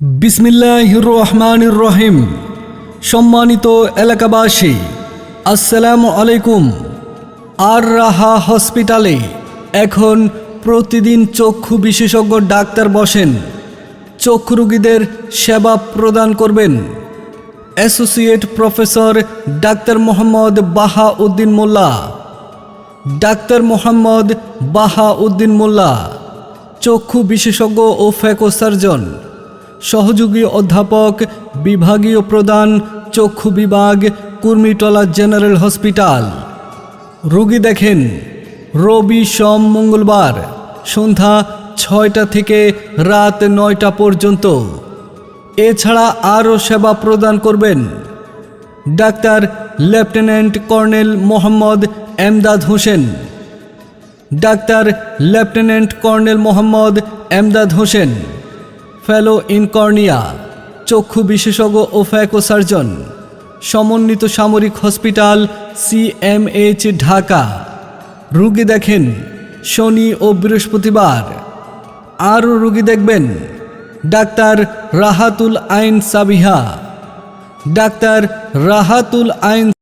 বিসমিল্লাহ রহমান রহিম। সম্মানিত এলাকাবাসী, আসসালামু আলাইকুম। আর রাহা হসপিটালে এখন প্রতিদিন চক্ষু বিশেষজ্ঞ ডাক্তার বসেন। চক্ষু রোগীদের সেবা প্রদান করবেন। Associate professor doctor Mohammad Baha Uddin Molla. Doctor Mohammad Baha Uddin Molla, চক্ষু বিশেষজ্ঞ ও ফ্যাকো সার্জন। সহযোগী অধ্যাপক, বিভাগীয় প্রধান, চক্ষু বিভাগ, কুর্মিটলা জেনারেল হসপিটাল। রোগী দেখেন, রবি সোম মঙ্গলবার, সন্ধ্যা ছয়টা থেকে রাত নয়টা পর্যন্ত। এছাড়া আরও সেবা প্রদান করবেন। Doctor lieutenant colonel Mohammad Emdad Hossain. Doctor lieutenant colonel Mohammad Emdad Hossain. Fellow in cornea চক্ষু বিশেষজ্ঞ ও ফ্যাকো সার্জন, সমন্বিত সামরিক হসপিটাল সিএমএইচ ঢাকা। রুগী দেখেন, শনি ও বৃহস্পতিবার। আরও রুগী দেখবেন, ডাক্তার রাহাতুল আইন সাবিহা। ডাক্তার রাহাতুল আইন